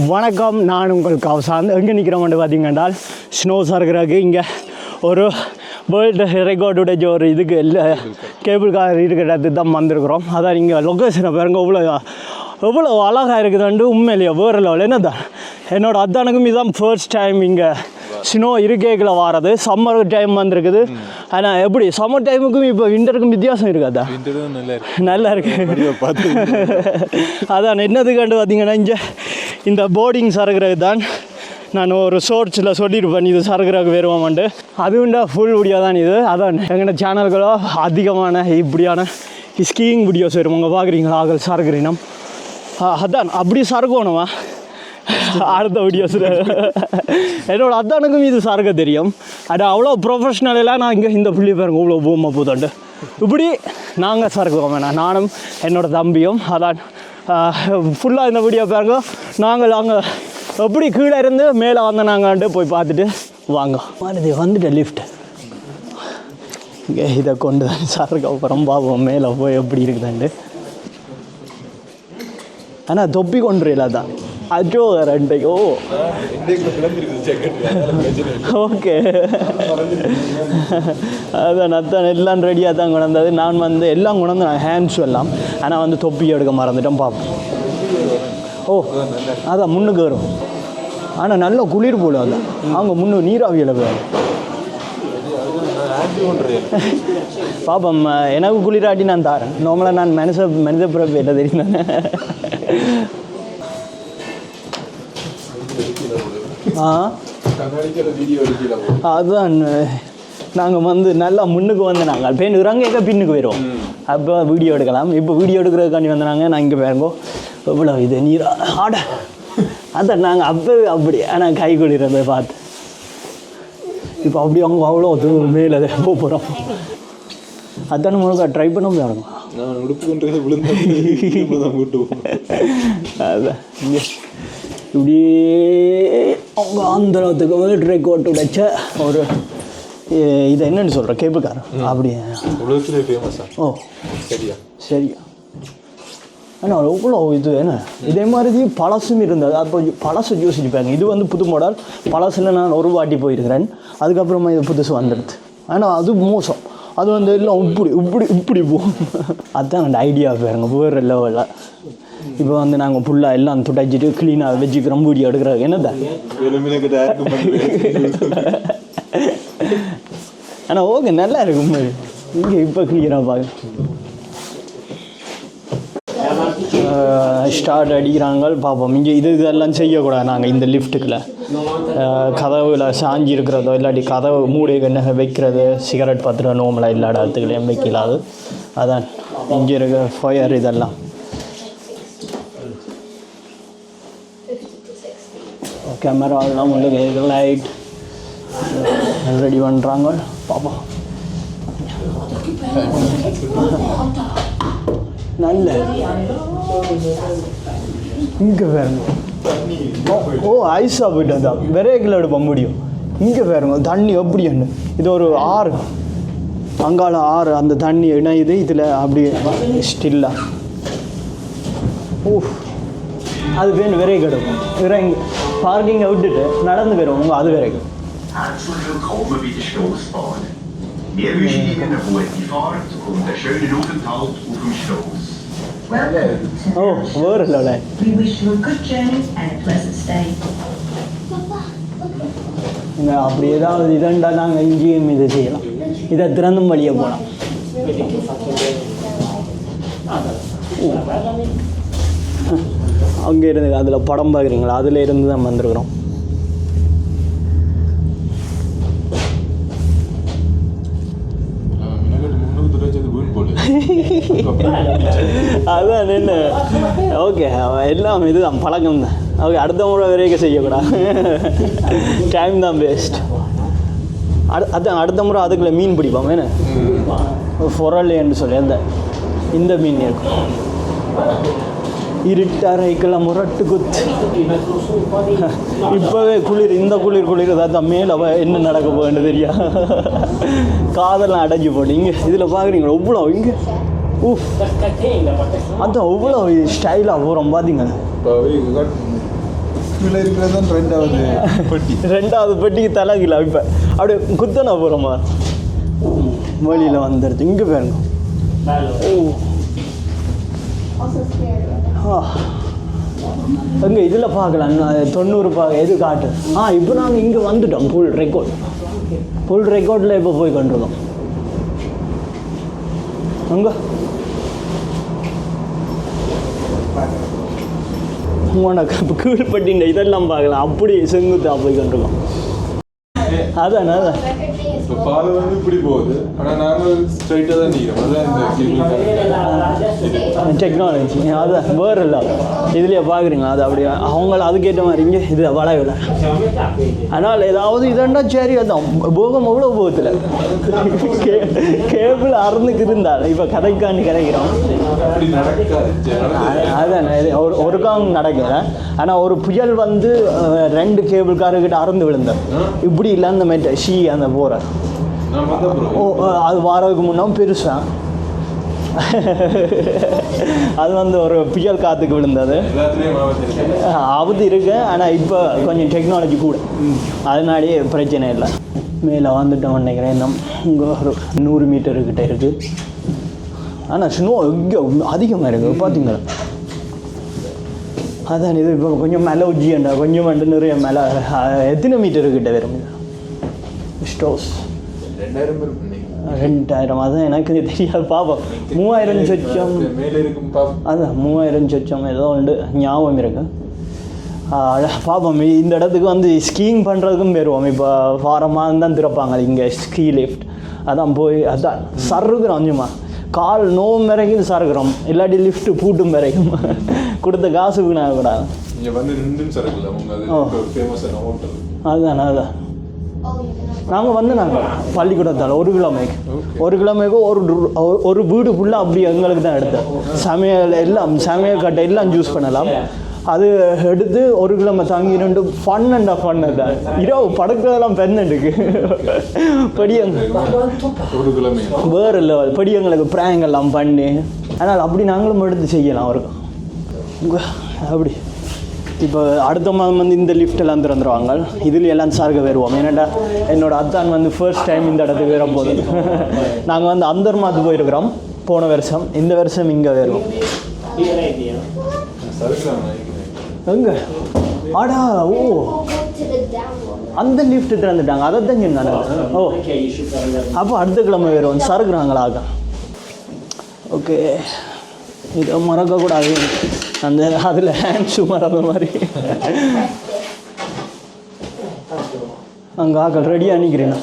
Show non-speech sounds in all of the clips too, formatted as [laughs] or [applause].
வணக்கம் நான் உங்கள் கவசாந்த் எங்கே நிற்கிறோம்னு பார்த்தீங்கன்னா ஸ்னோ சறுக்கிறதுக்கு இங்கே ஒரு வேர்ல்டு ரெக்கார்டுடைய ஒரு இதுக்கு இல்லை கேபிள் கார் இருக்கிற இடத்துக்கு தான் வந்திருக்கிறோம். அதான் இங்கே லொக்கேஷனை பாருங்க எவ்வளோ எவ்வளோ அழகாக இருக்குதுன்ட்டு உண்மையிலேயே வேறு லெவல் என்னதான் என்னோட அத்தானுக்கும் இதுதான் ஃபர்ஸ்ட் டைம் இங்கே ஸ்னோ இருக்கைகளை வாரது. சம்மர் டைம் வந்திருக்குது. ஆனால் எப்படி சம்மர் டைமுக்கும் இப்போ விண்டருக்கும் வித்தியாசம் இருக்காதா? நல்லா இருக்கு. நல்லா இருக்கு. [laughs] அதான் என்னதுக்காண்டு பார்த்தீங்கன்னா இங்கே இந்த போர்டிங் சரகுறது தான் நான் ஒரு சோர்ட்ஸில் சொல்லியிருப்பேன் இது சரகுறதுக்கு வருவோம்ட்டு அதுவுண்டா ஃபுல் வீடியோ தான் இது. அதான் எங்கள்ட சேனல்களோ அதிகமான இப்படியான ஸ்கீயிங் வீடியோஸ் வரும். உங்கள் பார்க்குறீங்களா ஆகல் சரகுறினம் அதான் அப்படி சரகணுமா அடுத்த வீடியோஸில் என்னோட அதானுக்கும் இது சரக தெரியும். அது அவ்வளோ ப்ரொஃபஷ்னலாம் நான் இங்கே இந்த புள்ளி பாருங்க இவ்வளோ பூமா போதாண்டு. இப்படி நாங்கள் சரகுவோம் வேணாம் நானும் என்னோட தம்பியும் அதான் ஃபுல்லாக இந்த வீடியோ பாருங்க. நாங்கள் அங்கே எப்படி கீழே இருந்து மேலே வந்த நாங்கள்ட்டு போய் பார்த்துட்டு வாங்க. மாறுதி வந்துட்டு லிஃப்ட் இங்கே இதை கொண்டு தான் சாருக்கு அப்புறம் பார்ப்போம் மேலே போய் எப்படி இருக்குதுன்ட்டு. ஆனால் தொப்பி கொண்டுறீங்களா அஜோ அச்சோ ரெண்டையோ ஓகே. அதான் அதான் எல்லாம் ரெடியாக தான் கொண்டாந்தது. நான் வந்து எல்லாம் கொண்டாந்து நான் ஹேண்ட்ஸ் எல்லாம். ஆனால் வந்து தொப்பி எடுக்க மறந்துட்டேன் பார்ப்போம் ஓ அதான் முன்னுக்கு வரும். ஆனால் நல்ல குளிர் போல அது. அவங்க முன்னு நீராவியில் போயிடும். பாப்பம் எனக்கு குளிராட்டி நான் தாரேன். நார்மலாக நான் மனுஷ மனித பிறப்பு என்ன தெரியும்? ஆ? அதுதான் நாங்கள் வந்து நல்லா முன்னுக்கு வந்து நாங்கள் பேன் இறங்க பின்னுக்கு போயிடுவோம். அப்போ வீடியோ எடுக்கலாம். இப்போ வீடியோ எடுக்கிறதுக்காண்டி வந்தாங்க நான் இங்கே பாருங்கோ. எவ்வளோ இது நீர்? ஆட. அதான் நாங்கள் அப்போ அப்படி ஆனால் கை குளிரதை பார்த்து. இப்போ அப்படி அவங்க அவ்வளோ மேலே போக போகிறோம் அதான் முழுக்க ட்ரை பண்ண முடியாது நான் உடுப்பு கொண்டு விழுந்தா விட்டுவோம் அதான் இப்படியே அவங்க ஆந்திரத்துக்கு வந்து ரெக்கார்ட் உடைச்ச ஒரு இது என்னன்னு சொல்கிற கேபிள் கார் அப்படியே. ஃபேமஸா ஓ. சரியா? சரியா. ஆனால் எவ்வளோ இது என்ன? இதே மாதிரி பழசும் இருந்தது. அப்போ பழசு யோசிச்சுப்பாங்க இது வந்து புது மாடல் பழசில் நான் ஒரு வாட்டி போயிருக்கிறேன். அதுக்கப்புறமா இது புதுசு வந்துடுது. ஆனால் அது மோசம். அது வந்து எல்லாம் இப்படி இப்படி இப்படி போகும் அதுதான் அந்த ஐடியா பாருங்க வேறு லெவலில் இப்போ வந்து நாங்கள் ஃபுல்லாக எல்லாம் துடைச்சிட்டு க்ளீனாக வச்சுக்கிறோம் வீடியோ எடுக்கிறோம் என்னதான் ஆனால் ஓகே நல்லா இருக்கும் இங்கே இப்போ கிளியராக பார்க்க ஸ்டார்ட் அடிக்கிறாங்க. பார்ப்போம் இங்கே இது இதெல்லாம் செய்யக்கூடாது நாங்கள் இந்த லிஃப்ட்டுக்குள்ள கதவுல சாஞ்சி இருக்கிறதோ இல்லாட்டி கதவு மூடி என்ன வைக்கிறது சிகரெட் பத்திரம் நோமலாக இல்லாத இடத்துக்குள்ளேயும் வைக்கலாது. அதான். இங்கே இருக்க ஃபயர் இதெல்லாம். கேமராலாம் எல்லாம் உள்ள லைட் ரெடி பண்ணுறாங்க பாப்பா நல்ல. இங்கே பாருங்க. ஓ, ஓ ஐஸாக போயிட்டு அதான் விரைக்கில் எடுப்ப முடியும். இங்கே பாருங்க தண்ணி எப்படி என்ன இது ஒரு ஆறு. அங்கால ஆறு அந்த தண்ணி இணையுது. இதில் அப்படியே ஸ்டில்லாக ஓ. அது பேர் விரைக்கு எடுக்கும் இறங்கி பார்க்கிங்கை விட்டுட்டு நடந்து போயிடும் உங்கள் அது வரைக்கும் Herzlich willkommen bei der Stossbahn. Wir wünschen Ihnen eine gute Fahrt und einen schönen Aufenthalt auf dem Stoss. Welcome to ஓ வேறு இல்லை We wish you a good journey and a pleasant stay. இங்கே அப்படி ஏதாவது இதண்டா நாங்கள் இங்கேயும் இது செய்யலாம் இதை திறந்தும் வழியே போகலாம் அங்கே இருந்து அதில் படம் பார்க்குறீங்களா? அதில் இருந்து தான் வந்திருக்கிறோம். அதான் [laughs] என்ன? ஓகே எல்லாம் இதுதான் பழக்கம் தான். ஓகே அடுத்த முறை வரைக்கும் செய்யக்கூடாது டைம் தான் வேஸ்ட் அடு அதான் அடுத்த முறை அதுக்குள்ள மீன் பிடிப்போம் என்ன? ஃபொரல் என்று சொல்லி அந்த இந்த மீன் இருக்கும். இருட்டறைக்கெல்லாம் முரட்டு குத்து இப்போவே குளிர் இந்த குளிர் குளிர் அதான் மேலே என்ன நடக்க போகுதுன்னு தெரியா? காதெல்லாம் அடைஞ்சு போட்டு இங்கே இதில் பார்க்குறீங்களா எவ்வளோ இங்கே. ஊஃப் அதான் ஸ்டைலாக போகிறோம் பார்த்தீங்க தான் ரெண்டாவது பெட்டி. ரெண்டாவது பெட்டிக்கு தலைகில இப்போ. அப்படியே குத்தனை போகிறோமா வழியில் வந்துடுது இங்கே பாருங்க. ஓ. எங்கே இதில் பார்க்கலாம். தொண்ணூறு பா எது காட்டு? ஆ இப்போ நாங்கள் இங்கே வந்துட்டோம் ஃபுல் ரெக்கார்ட் ஃபுல் ரெக்கார்டில் இப்போ போய் கொண்டிருக்கோம். அங்கே? உனக்கு கீழ்பட்டின்ற இதெல்லாம் பார்க்கலாம். அப்படி செங்குத்தா போய் கொண்டிருக்கோம். அதான் அதான். இப்போ பாதை வந்து இப்படி போகுது. ஆனால் நாங்கள் ஸ்ட்ரைட்டாக தான் நிற்கிறோம் அதான் இந்த டெக்னாலஜி அதான் வேறு இல்லை இதுலேயே பார்க்குறீங்க அது அப்படியே அவங்கள அதுக்கேற்ற மாதிரி இங்கே இது வளைவில் ஆனால் ஏதாவது இதண்டா சரி அதான் போகம் அவ்வளோ போகத்தில்? கேபிள் அறந்துக்கு இருந்தால் இப்போ கதைக்காண்டி கிடைக்கிறோம் அப்படி இது ஒரு ஒரு காம் நடக்கல ஆனால் ஒரு புயல் வந்து ரெண்டு கேபிள் காருக்கிட்ட அறந்து விழுந்தார் இப்படி இல்லை அந்த மெட்ட ஷீ அந்த போகிற ஓ அது வாரதுக்கு முன்னா பெருசா? அது வந்து ஒரு புயல் காற்றுக்கு விழுந்தது. மாவட்டம் இருக்கு. ஆனால் இப்போ கொஞ்சம் டெக்னாலஜி கூட. அதனாலேயே பிரச்சனை இல்லை. மேலே வந்துட்டோம் நினைக்கிறேன் இன்னும். இங்கே ஒரு நூறு மீட்டர் கிட்ட இருக்குது ஆனால் ஸ்னோ இங்கே அதிகமாக இருக்குது பார்த்தீங்களா அதான் இது இப்போ கொஞ்சம் மேலே உஜ்ஜியண்டா கொஞ்சம் வந்து நிறைய மேலே எத்தனை மீட்டர் கிட்ட வரும் ஸ்டோஸ் ரெண்டாயிரம் ரெண்டாயிரம் அதான் எனக்கு தெரியாது பாப்போம் மூவாயிரம் சொச்சம். அதான் மூவாயிரம் சொச்சம் ஏதோ உண்டு ஞாபகம் இருக்கு. இ- இந்த இடத்துக்கு வந்து ஸ்கீயிங் பண்ணுறதுக்கும் போயிடுவோம் இப்போ வாரமாக தான் திறப்பாங்க இங்கே ஸ்கீ லிஃப்ட். அதான் போய் அதான் சருகிறோம் கொஞ்சமா கால் நோவும் வரைக்கும் சருகிறோம் இல்லாட்டி லிஃப்ட்டு பூட்டும் வரைக்கும். கொடுத்த காசு வீணாகக்கூடாது. இங்கே வந்து ரெண்டு நிமிஷம் இருக்குல்ல உங்க ஓ. அது ஃபேமஸான ஹோட்டல் அதுதான் அதுதான் நாங்கள் வந்து நாங்கள் பள்ளிக்கூடத்தால் ஒரு கிலோமீட்டர். ஒரு கிலோமீட்டருக்கு ஒரு ஒரு- வீடு ஃபுல்லாக அப்படி எங்களுக்கு தான் எடுத்தோம் சமையல் எல்லாம் சமையல் கட்டை எல்லாம் ஜூஸ் பண்ணலாம். அது எடுத்து ஒரு கிலோமீட்டர் தாங்கி ரெண்டு ஃபன் அண்ட் ஃபன் தான். இரவு படுக்கிறதெல்லாம் பெண்ணண்டுக்கு படியங்க வேறு லெவல் படியங்களுக்கு எல்லாம் பண்ணி ஆனால் அப்படி நாங்களும் எடுத்து செய்யலாம் அவருக்கும் உங்க- அப்படி. இப்போ அடுத்த மாதம் வந்து இந்த லிஃப்ட் எல்லாம் திறந்துருவாங்க. இதில் எல்லாம் சார்க வருவோம். ஏன்னாடா என்னோட அத்தான் வந்து ஃபர்ஸ்ட் டைம் இந்த இடத்துக்கு வரும் போது [laughs] நாங்கள் வந்து அந்தர் மாத்து போயிருக்கிறோம். போன வருஷம். இந்த வருஷம் இங்கே வருவோம். எங்க? ஆடா ஓ. அந்த லிஃப்ட் திறந்துட்டாங்க. அதை தான் சொன்னாங்க. ஓ. அப்போ அடுத்த கிழமை வருவோம். சறுக்குறாங்களாக ஓகே இதை மறக்கக்கூடாது. அந்த அதில் ஹேண்ட்ஸு மறந்த மாதிரி. அங்கே ஆக்கள் ரெடியாக நிற்கிறேன்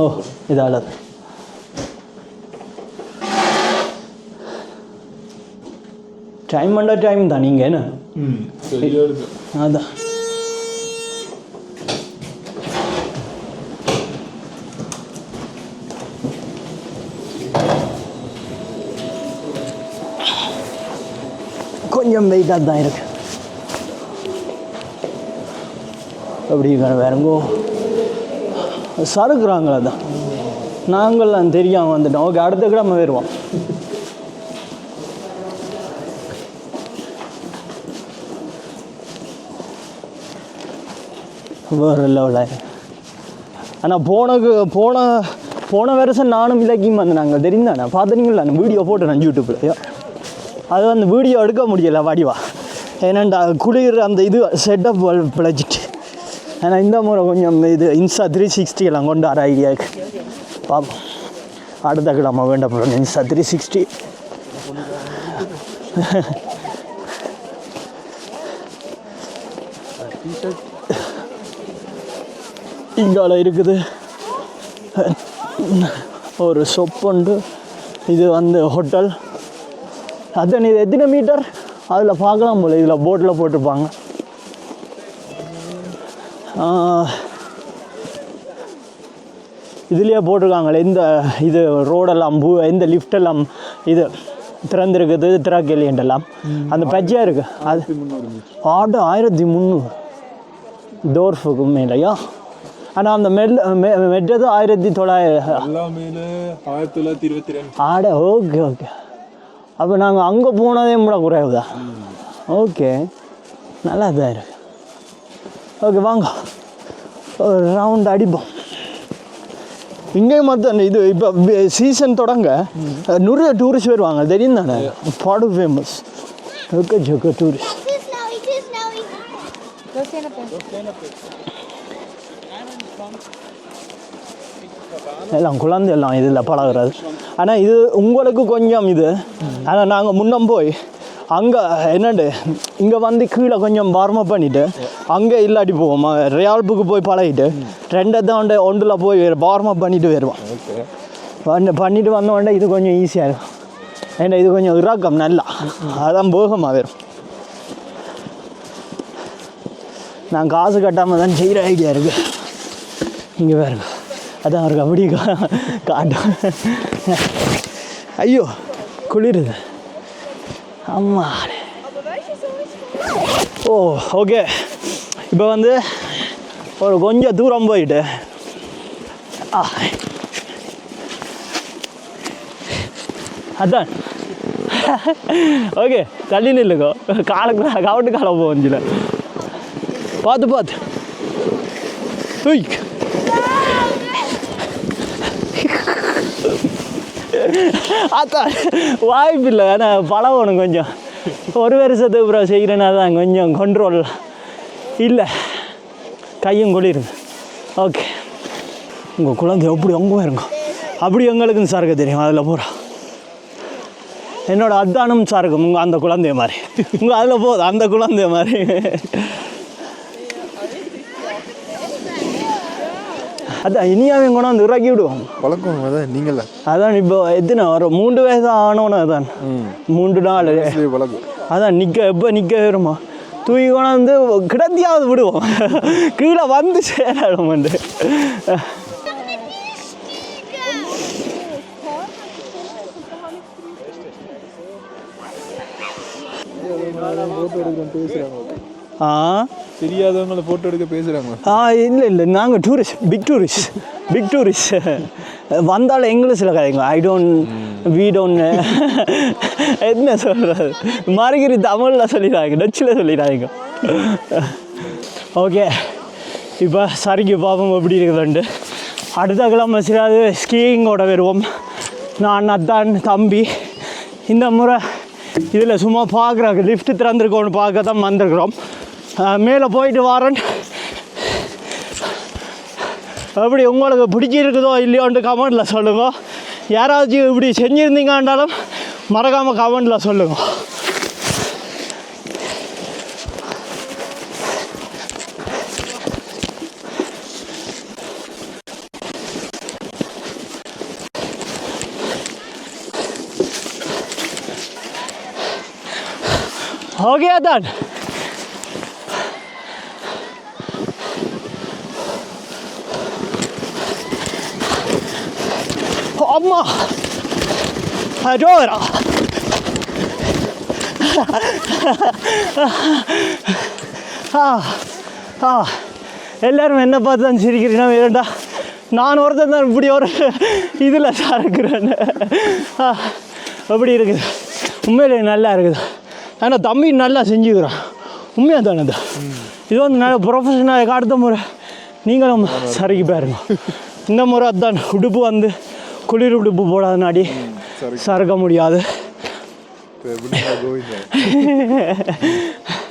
ஓ இதால டைம் பண்ண டைம் தான் நீங்கள் என்ன? அதான். கொஞ்சம் வெயிட்டாக தான் இருக்கு. அப்படி வேறங்கோ சறுக்குறாங்களா தான் நாங்கள்லாம் தெரியாமல் வந்துட்டோம். ஓகே அடுத்த கிழமை வருவோம் வேறு லெவலாக ஆனால் போனக்கு போன போன வருஷம் நானும் விலக்கியும் வந்தேன் நாங்கள் தெரிந்தானே பார்த்துட்டீங்களா நான் வீடியோ போட்டேன் யூடியூப்பில் அது வந்து வீடியோ எடுக்க முடியல வடிவா. ஏன்னாண்டா குளிர் அந்த இது செட்டப் பிழைச்சிட்டு ஏன்னா இந்த முறை கொஞ்சம் இது இன்ஸ்டா த்ரீ சிக்ஸ்டி எல்லாம் கொண்டு வர ஐடியா இருக்கு பார்ப்போம் அடுத்த கிழமை வேண்ட போகிறோம் இன்ஸ்டா த்ரீ சிக்ஸ்டி இங்கால இருக்குது. ஒரு சொப்புண்டு இது வந்து ஹோட்டல் அதான் இது எத்தனை மீட்டர்? அதில் பார்க்கலாம் போல இதில் போட்டில் போட்டிருப்பாங்க. இதுலேயே போட்டிருக்காங்களே இந்த இது ரோடெல்லாம் பூ இந்த லிஃப்டெல்லாம் இது திறந்துருக்குது திறக்கலையெல்லாம் அந்த பச்சையாக இருக்குது அது ஆடு ஆயிரத்தி முந்நூறு. டோர்ஃபுக்கு மேலையா? ஆனால் அந்த மெல் மெ- மெட்டது ஆயிரத்தி தொள்ளாயிரம் எல்லாமே ஆயிரத்தி தொள்ளாயிரத்தி இருபத்தி ரெண்டு. ஆட ஓகே ஓகே. அப்போ நாங்கள் அங்கே போனதே கூட குறைவுதா ஓகே நல்லா தான் இருக்கு. ஓகே வாங்க. ஒரு ரவுண்ட் அடிப்போம். இங்கேயும் மொத்தம் இது இப்போ சீசன் தொடங்க. நிறைய டூரிஸ்ட் வருவாங்க தெரியும் தானே? பாடு ஃபேமஸ் ஓகே ஜோக்கோ டூரிஸ்ட் எல்லாம் குழந்தை எல்லாம் இதில் பழகுறது. ஆனால் இது உங்களுக்கு கொஞ்சம் இது. ஆனால் நாங்கள் முன்னம் போய் அங்கே என்னண்டு இங்கே வந்து கீழே கொஞ்சம் வார்மப் பண்ணிவிட்டு அங்கே இல்லாட்டி போவோம். ரியால்புக்கு போய் பழகிட்டு ரெண்டை தான் ஒன்று ஒன்றில் போய் வார்மப் பண்ணிட்டு வருவோம். வந்து பண்ணிட்டு வந்த உடனே இது கொஞ்சம் ஈஸியாக இருக்கும். ஏன்னா இது கொஞ்சம் இறக்கம் நல்லா. அதான் போகமாக வரும். நான் காசு கட்டாமல் தான் செய்கிற ஐடியா இருக்குது இங்கே பாருங்க. அதான் ஒரு கபடி காட்டும் ஐயோ குளிருது. அம்மா ஓ ஓகே. இப்போ வந்து ஒரு கொஞ்சம் தூரம் போயிட்டு. ஆ. அதான். ஓகே தள்ளி நில்லுக்கோ காலுக்கு கவட்டு காலம் போஞ்சில பார்த்து பார்த்து. உய் அதான் வாய்ப்பு இல்லை ஆனால் பழகணும் கொஞ்சம். ஒரு வருஷத்துக்கு அப்புறம் செய்கிறேன்னா தான் கொஞ்சம் கண்ட்ரோல் இல்லை. கையும் குளிருது. ஓகே உங்கள் குழந்தை எப்படி அங்கே இருங்க அப்படி எங்களுக்கும் சாருக்கு தெரியும். அதில் போகிறோம் என்னோடய அத்தானும் சாருக்கும். உங்கள் அந்த குழந்தைய மாதிரி. உங்கள் அதில் போகுது அந்த குழந்தைய மாதிரி. அதான் இனியாவையும் கொண்டாந்து இறக்கி விடுவோம் பழக்கம் அதான் நீங்கள. அதான் இப்போ எத்தனை ஒரு மூன்று வயசு ஆனவன அதான். மூன்று நாள். அதான் நிற்க எப்போ நிற்க வருமா தூக்கி கொண்டாந்து கிடத்தியாவது விடுவோம் கீழே வந்து சேராடும் வந்து. ஆ? தெரியாதவங்கள போட்டோ எடுக்க பேசுறாங்க ஆ இல்லை இல்லை. நாங்கள் tourist big tourist big tourist வந்தாலும் இங்கிலீஷில் கதைங்க ஐ டோன்ட் வி டோன்ட் என்ன சொல்கிறது மறுகிரி தமிழில் சொல்லிடுறாங்க டச்சில் சொல்லிடுறாங்க ஓகே இப்போ சரிக்கு பாப்போம் எப்படி இருக்குதுண்டு அடுத்த கிழமை சிறாது ஸ்கீயிங்கோட வருவோம். நான் அத்தான் தம்பி. இந்த முறை இதில் சும்மா பார்க்குறாங்க. லிஃப்ட் திறந்துருக்கோன்னு பார்க்க தான் வந்திருக்கிறோம். மேலே போயிட்டு வரேன். எப்படி உங்களுக்கு பிடிச்சிருக்குதோ இல்லையோன்ட்டு கமெண்டில் சொல்லுங்க. யாராச்சும் இப்படி செஞ்சுருந்தீங்கன்றாலும் மறக்காமல் கமெண்டில் சொல்லுங்க ஓகே தான் அம்மா அடோரா ஆ ஆ எல்லாரும் என்ன பார்த்து தான் சிரிக்கிறீங்க வேண்டா நான் ஒருத்தன் தான் இப்படி ஒரு இதில் சறுக்கிறேன் ஆ அப்படி இருக்குது. உண்மையிலே நல்லா இருக்குது. ஆனால் தம்பி நல்லா செஞ்சுக்கிறான். உண்மையாக தானே இது? இது வந்து நல்ல ப்ரொஃபஷனல் அடுத்த முறை நீங்களும் சறுக்கி பாருங்க இந்த முறை அதான் உடுப்பு வந்து குளிர் உடுப்பு போடாதனாடி சறுக்க முடியாது.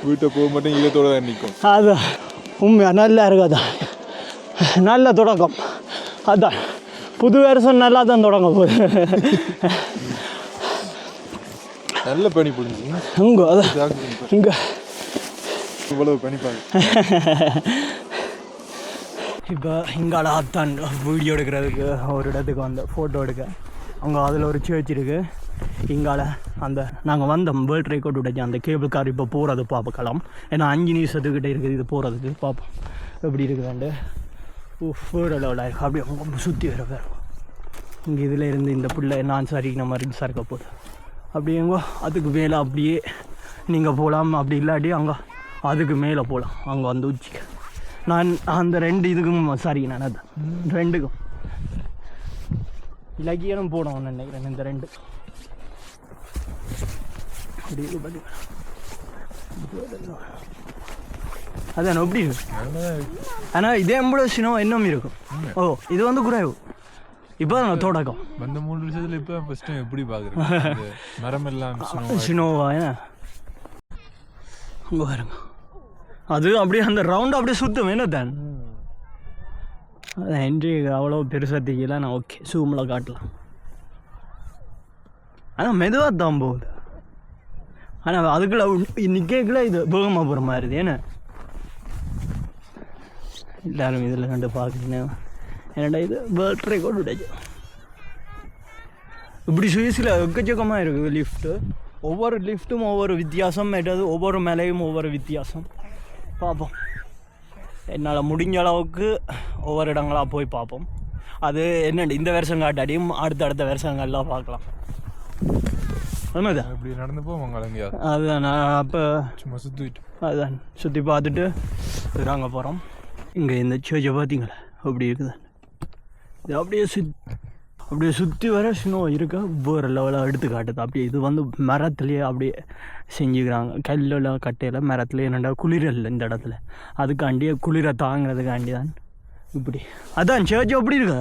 வீட்டை போக மாட்டேன் ஈரத்தோட தான் நிற்கும். அதான். உண்மையாக நல்லா இருக்கு அதான். நல்ல தொடக்கம். அதான். புது வருஷம் நல்லா தான் தொடங்க போகுது. நல்ல பனி பிடிச்சி இங்கே அதான் இங்கே. இவ்வளவு பனிப்பாங்க இப்போ இங்கால அத்தான் வீடியோ எடுக்கிறதுக்கு ஒரு இடத்துக்கு வந்த ஃபோட்டோ எடுக்க. அங்கே அதில் ஒரு சேர்ச் இருக்கு. இங்கால அந்த நாங்கள் வந்தோம் வேர்ல்ட் ரெக்கார்ட் உடைச்ச அந்த கேபிள் கார் இப்போ போகிறது பார்க்கலாம் ஏன்னா அஞ்சு நிமிஷத்துக்கிட்ட இருக்குது இது போகிறதுக்கு பார்ப்போம் எப்படி இருக்குதாண்டு வேறு லெவலாக இருக்குது அப்படியே அவங்க சுற்றி வர இங்கே இதில் இருந்து இந்த பிள்ளை நான் சரிக்கின மாதிரி சறுக்க போகுது. அப்படியேங்கோ அதுக்கு மேலே அப்படியே நீங்கள் போகலாம் அப்படி இல்லாட்டி அங்கே அதுக்கு மேலே போகலாம் அங்கே வந்து உச்சிக்கு. நான் அந்த ரெண்டு இதுக்கும் சரி நான் அது ரெண்டுக்கும். இலக்கியனும் போனோம் நினைக்கிறேன் இந்த ரெண்டு. அப்படி இது அதான் எப்படி இருக்கு? ஆனால் இதே கூட சினோ இன்னும் இருக்கும். ஓ இது வந்து குறைவு. இப்போ தான் தொடக்கம். வந்த மூணு வருஷத்துல இப்ப ஃபர்ஸ்ட் டைம் எப்படி பாக்குறேன் [laughs] மரம் எல்லாம் ஏன் அங்கே பாருங்க. அது அப்படியே அந்த ரவுண்ட் அப்படியே சுத்தம். என்ன தான் என்ட்ரி அவ்வளோ பெருசாக தெரியல. நான் ஓகே சூமில் காட்டலாம். ஆனால் மெதுவாக தான் போகுது. ஆனால் அதுக்குள்ள நிற்கக்குள்ள இது பூகமாபுரம் மாதிரி ஏன்னா எல்லாரும் இதில் கண்டு பார்க்குறீங்க. என்னடா இது? வேர்ல்ட் ரெக்கார்டு உடைச்சு இப்படி சுவிஸில் எக்கச்சக்கமாக இருக்குது லிஃப்ட்டு ஒவ்வொரு லிஃப்ட்டும் ஒவ்வொரு வித்தியாசம் ஏதாவது ஒவ்வொரு மேலேயும் ஒவ்வொரு வித்தியாசம். பார்ப்போம் என்னால் முடிஞ்ச அளவுக்கு ஒவ்வொரு இடங்களாக போய் பார்ப்போம் அது என்ன இந்த வருஷம் காட்டாடியும் அடுத்த அடுத்த வருஷங்கள்லாம் பார்க்கலாம் உண்மைதான் இப்படி நடந்து எங்கேயாவது அதுதான்? நான் அப்போ சும்மா சுத்திட்டு. அதுதான். சுற்றி பார்த்துட்டு நாங்கள் போகிறோம் இங்கே இந்த சர்ச்சை பார்த்தீங்களா? அப்படி இருக்குது? இது அப்படியே சுத் அப்படியே சுற்றி வர ஸ்னோ இருக்க? வேறு லெவலாக எடுத்து காட்டுது. அப்படியே இது வந்து மரத்துலேயே அப்படியே செஞ்சுக்கிறாங்க. கல்லில் கட்டையில் மரத்துலேயே என்னடா குளிர் இல்லை இந்த இடத்துல. அதுக்காண்டியே குளிரை தாங்கிறதுக்காண்டி தான் இப்படி. அதான் சர்ச் எப்படி இருக்கு?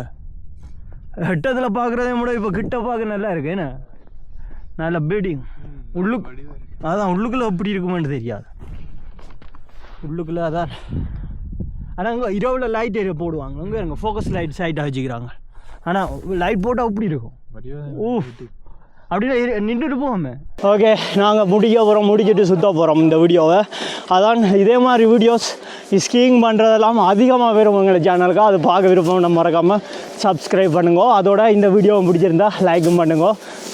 ஹெட்டத்தில் பார்க்குறதே கூட இப்போ கிட்ட பார்க்க நல்லா இருக்கு. என்ன? நல்ல பில்டிங் உள்ளுக்கு அதான் உள்ளுக்குள்ளே எப்படி இருக்குமான்னு தெரியாது. உள்ளுக்குள்ளே அதான் ஆனால் அங்கே இரவில் லைட் ஏரியா போடுவாங்க. அங்கே இருங்க ஃபோக்கஸ் லைட் சைட்டாக வச்சுக்கிறாங்க. ஆனால் லைட் போட்டால் அப்படி இருக்கும். ஊ அப்படியே நின்றுட்டு போவோமே. ஓகே நாங்கள் முடிக்க போகிறோம் முடிச்சுட்டு சுத்த போகிறோம் இந்த வீடியோவை. அதான் இதே மாதிரி வீடியோஸ் ஸ்கீயிங் பண்ணுறதெல்லாம் அதிகமாக வரும் எங்கள் சேனலுக்கு அது பார்க்க விருப்பம் நம்ம மறக்காமல் சப்ஸ்கிரைப் பண்ணுங்க. அதோட இந்த வீடியோவை பிடிச்சிருந்தா லைக்கும் பண்ணுங்க.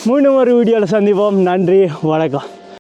மீண்டும் ஒரு வீடியோவில் சந்திப்போம். நன்றி வணக்கம்.